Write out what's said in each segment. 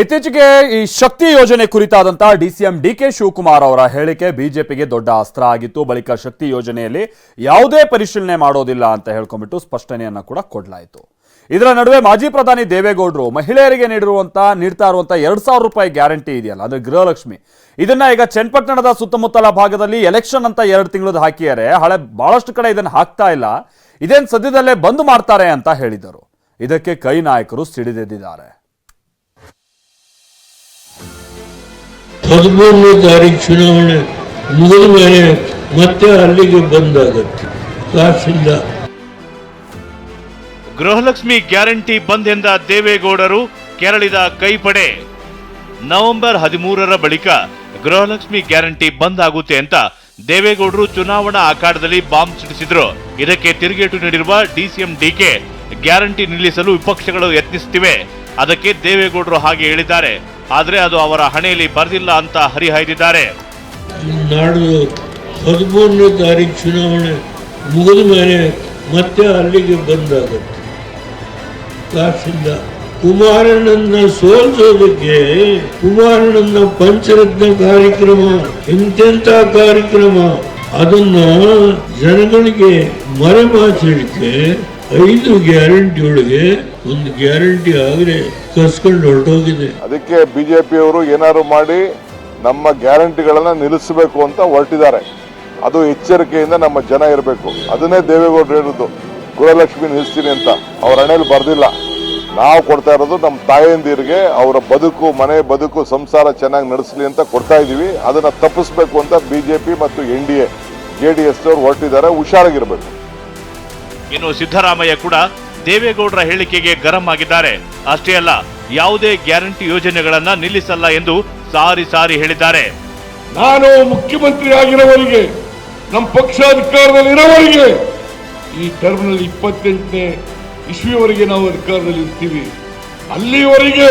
ಇತ್ತೀಚೆಗೆ ಈ ಶಕ್ತಿ ಯೋಜನೆ ಕುರಿತಾದಂತಹ ಡಿಸಿಎಂ ಡಿ ಕೆ ಶಿವಕುಮಾರ್ ಅವರ ಹೇಳಿಕೆ ಬಿಜೆಪಿಗೆ ದೊಡ್ಡ ಅಸ್ತ್ರ ಆಗಿತ್ತು. ಬಳಿಕ ಶಕ್ತಿ ಯೋಜನೆಯಲ್ಲಿ ಯಾವುದೇ ಪರಿಶೀಲನೆ ಮಾಡೋದಿಲ್ಲ ಅಂತ ಹೇಳ್ಕೊಂಡ್ಬಿಟ್ಟು ಸ್ಪಷ್ಟನೆಯನ್ನ ಕೂಡ ಕೊಡಲಾಯಿತು. ಇದರ ನಡುವೆ ಮಾಜಿ ಪ್ರಧಾನಿ ದೇವೇಗೌಡರು ಮಹಿಳೆಯರಿಗೆ ನೀಡಿರುವಂತ, ನೀಡ್ತಾ ಇರುವಂತಹ ಎರಡು ಸಾವಿರ ರೂಪಾಯಿ ಗ್ಯಾರಂಟಿ ಇದೆಯಲ್ಲ ಅಂದ್ರೆ ಗೃಹಲಕ್ಷ್ಮಿ. ಇದನ್ನ ಈಗ ಚನ್ನಪಟ್ಟಣದ ಸುತ್ತಮುತ್ತಲ ಭಾಗದಲ್ಲಿ ಎಲೆಕ್ಷನ್ ಅಂತ ಎರಡು ತಿಂಗಳದ್ದು ಹಾಕಿದರೆ ಹಳೆ ಬಹಳಷ್ಟು ಕಡೆ ಇದನ್ನ ಹಾಕ್ತಾ ಇಲ್ಲ. ಇದೇನ್ ಸದ್ಯದಲ್ಲೇ ಬಂದ್ ಮಾಡ್ತಾರೆ ಅಂತ ಹೇಳಿದರು. ಇದಕ್ಕೆ ಕೈ ನಾಯಕರು ಸಿಡಿದೆದ್ದಿದ್ದಾರೆ. ಹದಿಮೂರನೇ ತಾರೀಕು ಚುನಾವಣೆ ಮುಗಿದ ಮೇಲೆ ಮತ್ತೆ ಅಲ್ಲಿಗೆ ಬಂದಾಗತ್ತೆ ಕಾಸಿಲ್ಲ ಗೃಹಲಕ್ಷ್ಮಿ ಗ್ಯಾರಂಟಿ ಬಂದ್ ಎಂದ ದೇವೇಗೌಡರು ಕೆರಳಿದ ಕೈಪಡೆ. ನವೆಂಬರ್ ಹದಿಮೂರರ ಬಳಿಕ ಗೃಹಲಕ್ಷ್ಮಿ ಗ್ಯಾರಂಟಿ ಬಂದ್ ಆಗುತ್ತೆ ಅಂತ ದೇವೇಗೌಡರು ಚುನಾವಣಾ ಅಖಾಡದಲ್ಲಿ ಬಾಂಬ್ ಸಿಡಿಸಿದ್ರು. ಇದಕ್ಕೆ ತಿರುಗೇಟು ನೀಡಿರುವ ಡಿಸಿಎಂ ಡಿಕೆ ಗ್ಯಾರಂಟಿ ನಿಲ್ಲಿಸಲು ವಿಪಕ್ಷಗಳು ಯತ್ನಿಸುತ್ತಿವೆ. ಅದಕ್ಕೆ ದೇವೇಗೌಡರು ಹಾಗೆ ಹೇಳಿದ್ದಾರೆ. ಆದ್ರೆ ಅದು ಅವರ ಹಣೆಯಲ್ಲಿ ಬರೆದಿಲ್ಲ ಅಂತ ಹರಿಹಾಯ್ದಿದ್ದಾರೆ. ನಾಡು ಹದಿಮೂರನೇ ತಾರೀಕು ಚುನಾವಣೆ ಮುಗಿದ ಮೇಲೆ ಮತ್ತೆ ಅಲ್ಲಿಗೆ ಬಂದಾಗುತ್ತೆ. ಕಾಸಿಲ್ಲ ಕುಮಾರಣ್ಣನ ಸೋಲಿಸೋದಕ್ಕೆ ಕುಮಾರಣ್ಣನ ಪಂಚರತ್ನ ಕಾರ್ಯಕ್ರಮ, ಎಂತೆಂಥ ಕಾರ್ಯಕ್ರಮ, ಅದನ್ನ ಜನಗಳಿಗೆ ಮರೆಮಾಚಲಿಕ್ಕೆ ಐದು ಗ್ಯಾರಂಟಿ ಒಳಗೆ ಒಂದು ಗ್ಯಾರಂಟಿ ಆಗಲೇ ಕಸ್ಕೊಂಡು ಹೊರಟೋಗಿದೆ. ಅದಕ್ಕೆ ಬಿಜೆಪಿಯವರು ಏನಾದ್ರು ಮಾಡಿ ನಮ್ಮ ಗ್ಯಾರಂಟಿಗಳನ್ನ ನಿಲ್ಲಿಸಬೇಕು ಅಂತ ಹೊರಟಿದ್ದಾರೆ. ಅದು ಎಚ್ಚರಿಕೆಯಿಂದ ನಮ್ಮ ಜನ ಇರಬೇಕು. ಅದನ್ನೇ ದೇವೇಗೌಡರು ಹೇಳಿದ್ದು ಗೃಹಲಕ್ಷ್ಮಿ ನಿಲ್ಲಿಸ್ತೀನಿ ಅಂತ. ಅವ್ರ ಹಣೆಯಲ್ಲಿ ಬರ್ದಿಲ್ಲ. ನಾವು ಕೊಡ್ತಾ ಇರೋದು ನಮ್ಮ ತಾಯಂದಿರಿಗೆ ಅವರ ಬದುಕು, ಮನೆ ಬದುಕು, ಸಂಸಾರ ಚೆನ್ನಾಗಿ ನಡೆಸಲಿ ಅಂತ ಕೊಡ್ತಾ ಇದ್ದೀವಿ. ಅದನ್ನು ತಪ್ಪಿಸ್ಬೇಕು ಅಂತ ಬಿಜೆಪಿ ಮತ್ತು N D A, J D S ಅವರು ಹೊರಟಿದ್ದಾರೆ. ಹುಷಾರಾಗಿರ್ಬೇಕು. ಇನ್ನು ಸಿದ್ದರಾಮಯ್ಯ ಕೂಡ ದೇವೇಗೌಡರ ಹೇಳಿಕೆಗೆ ಗರಂ ಆಗಿದ್ದಾರೆ. ಅಷ್ಟೇ ಅಲ್ಲ, ಯಾವುದೇ ಗ್ಯಾರಂಟಿ ಯೋಜನೆಗಳನ್ನ ನಿಲ್ಲಿಸಲ್ಲ ಎಂದು ಸಾರಿ ಸಾರಿ ಹೇಳಿದ್ದಾರೆ. ನಾನು ಮುಖ್ಯಮಂತ್ರಿ ಆಗಿರೋವರೆಗೆ ನಮ್ಮ ಪಕ್ಷ ಅಧಿಕಾರದಲ್ಲಿರೋವರಿಗೆ ಈ ಟರ್ಮ್ನಲ್ಲಿ ಇಪ್ಪತ್ತೆಂಟನೇ ಇಸ್ವಿವರೆಗೆ ನಾವು ಅಧಿಕಾರದಲ್ಲಿ ಇರ್ತೀವಿ. ಅಲ್ಲಿವರೆಗೆ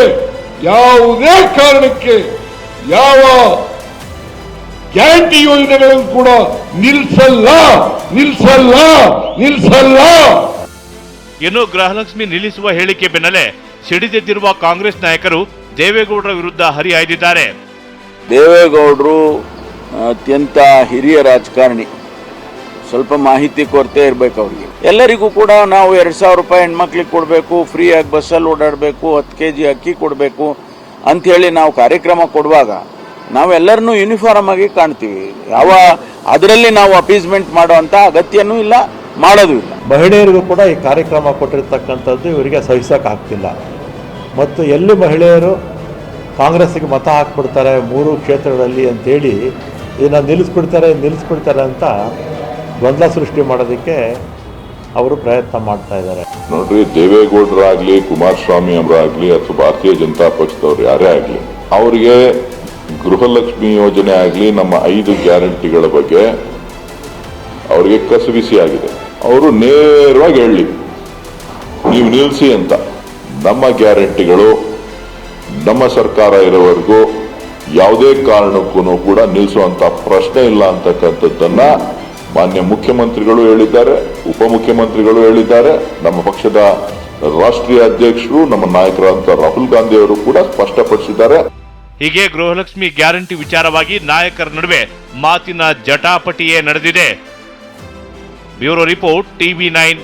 ಯಾವುದೇ ಕಾರಣಕ್ಕೆ ಯಾವ ಗ್ಯಾರಂಟಿ ಯೋಜನೆಗಳನ್ನು ಕೂಡ. ನಿಲ್ಸಲ್ಲ ನಿಲ್ಸಲ್ಲ ನಿಲ್ಸಲ್ಲ. ಇನ್ನು ಗೃಹಲಕ್ಷ್ಮಿ ನಿಲ್ಲಿಸುವ ಹೇಳಿಕೆ ಬೆನ್ನಲ್ಲೇ ಸಿಡಿದೆದ್ದಿರುವ ಕಾಂಗ್ರೆಸ್ ನಾಯಕರು ದೇವೇಗೌಡರ ವಿರುದ್ಧ ಹರಿಹಾಯ್ದಿದ್ದಾರೆ. ದೇವೇಗೌಡರು ಅತ್ಯಂತ ಹಿರಿಯ ರಾಜಕಾರಣಿ. ಸ್ವಲ್ಪ ಮಾಹಿತಿ ಕೊರತೆ ಇರಬೇಕು ಅವ್ರಿಗೆ. ಎಲ್ಲರಿಗೂ ಕೂಡ ನಾವು ಎರಡು ಸಾವಿರ ರೂಪಾಯಿ ಹೆಣ್ಮಕ್ಳಿಗೆ ಕೊಡಬೇಕು ಫ್ರೀಯಾಗಿ ಬಸ್ಸಲ್ಲಿ ಓಡಾಡಬೇಕು ಹತ್ತು ಕೆ ಜಿ ಅಕ್ಕಿ ಕೊಡಬೇಕು ಅಂಥೇಳಿ ನಾವು ಕಾರ್ಯಕ್ರಮ ಕೊಡುವಾಗ ನಾವೆಲ್ಲರನ್ನೂ ಯೂನಿಫಾರ್ಮ್ ಆಗಿ ಕಾಣ್ತೀವಿ. ಯಾವ ಅದರಲ್ಲಿ ನಾವು ಅಪೀಸ್ಮೆಂಟ್ ಮಾಡುವಂಥ ಅಗತ್ಯನೂ ಇಲ್ಲ ಮಾಡೋದು ಇಲ್ಲ. ಮಹಿಳೆಯರಿಗೂ ಕೂಡ ಈ ಕಾರ್ಯಕ್ರಮ ಕೊಟ್ಟಿರ್ತಕ್ಕಂಥದ್ದು ಇವರಿಗೆ ಸಹಿಸೋಕ್ಕಾಗ್ತಿಲ್ಲ ಮತ್ತು ಎಲ್ಲಿ ಮಹಿಳೆಯರು ಕಾಂಗ್ರೆಸ್ಸಿಗೆ ಮತ ಹಾಕ್ಬಿಡ್ತಾರೆ ಮೂರು ಕ್ಷೇತ್ರಗಳಲ್ಲಿ ಅಂತೇಳಿ ಇದನ್ನು ನಿಲ್ಲಿಸ್ಬಿಡ್ತಾರೆ ನಿಲ್ಲಿಸ್ಬಿಡ್ತಾರೆ ಅಂತ ಗೊಂದಲ ಸೃಷ್ಟಿ ಮಾಡೋದಕ್ಕೆ ಅವರು ಪ್ರಯತ್ನ ಮಾಡ್ತಾ ಇದ್ದಾರೆ. ನೋಡ್ರಿ ದೇವೇಗೌಡರಾಗ್ಲಿ ಕುಮಾರಸ್ವಾಮಿ ಅವರಾಗ್ಲಿ ಅಥವಾ ಭಾರತೀಯ ಜನತಾ ಪಕ್ಷದವ್ರು ಯಾರೇ ಆಗಲಿ ಅವರಿಗೆ ಗೃಹಲಕ್ಷ್ಮಿ ಯೋಜನೆ ಆಗಲಿ ನಮ್ಮ ಐದು ಗ್ಯಾರಂಟಿಗಳ ಬಗ್ಗೆ ಅವರಿಗೆ ಕಸುಬಿಸಿ ಆಗಿದೆ. ಅವರು ನೇರವಾಗಿ ಹೇಳಿ, ನೀವು ನಿಲ್ಲಿಸಿ ಅಂತ. ನಮ್ಮ ಗ್ಯಾರಂಟಿಗಳು ನಮ್ಮ ಸರ್ಕಾರ ಇರೋವರೆಗೂ ಯಾವುದೇ ಕಾರಣಕ್ಕೂ ಕೂಡ ನಿಲ್ಲಿಸುವಂಥ ಪ್ರಶ್ನೆ ಇಲ್ಲ ಅಂತಕ್ಕಂಥದ್ದನ್ನ ಮಾನ್ಯ ಮುಖ್ಯಮಂತ್ರಿಗಳು ಹೇಳಿದ್ದಾರೆ, ಉಪಮುಖ್ಯಮಂತ್ರಿಗಳು ಹೇಳಿದ್ದಾರೆ. ನಮ್ಮ ಪಕ್ಷದ ರಾಷ್ಟ್ರೀಯ ಅಧ್ಯಕ್ಷರು, ನಮ್ಮ ನಾಯಕರಾದಂಥ ರಾಹುಲ್ ಗಾಂಧಿ ಅವರು ಕೂಡ ಸ್ಪಷ್ಟಪಡಿಸಿದ್ದಾರೆ. ಹೀಗೆ ಗೃಹಲಕ್ಷ್ಮಿ ಗ್ಯಾರಂಟಿ ವಿಚಾರವಾಗಿ ನಾಯಕರ ನಡುವೆ ಮಾತಿನ ಜಟಾಪಟಿಯೇ ನಡೆದಿದೆ. Bureau report TV nine.